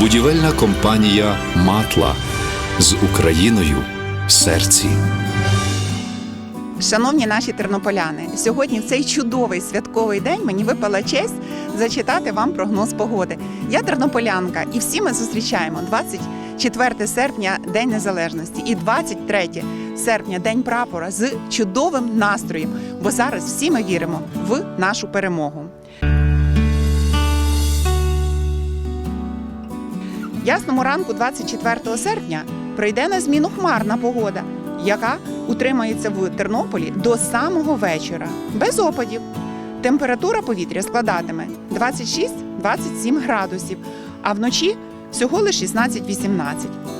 Будівельна компанія Матла з Україною в серці. Шановні наші тернополяни, сьогодні в цей чудовий святковий день мені випала честь зачитати вам прогноз погоди. Я тернополянка, і всі ми зустрічаємо 24 серпня День Незалежності і 23 серпня День прапора з чудовим настроєм, бо зараз всі ми віримо в нашу перемогу. Ясному ранку 24 серпня прийде на зміну хмарна погода, яка утримається в Тернополі до самого вечора, без опадів. Температура повітря складатиме 26-27 градусів, а вночі всього лише 16-18.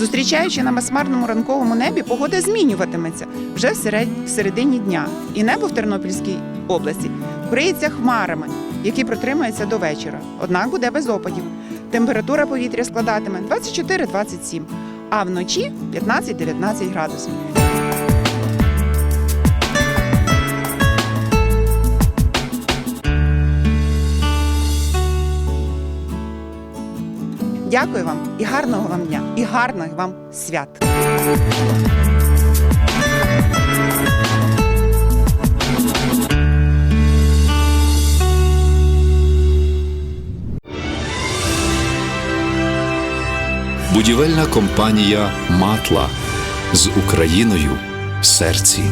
Зустрічаючи на масмарному ранковому небі, погода змінюватиметься вже в середині дня. І небо в Тернопільській області вкриється хмарами, які протримаються до вечора. Однак буде без опадів. Температура повітря складатиме 24-27, а вночі 15-19 градусів. Дякую вам і гарного вам дня, і гарних вам свят. Будівельна компанія Матла з Україною в серці.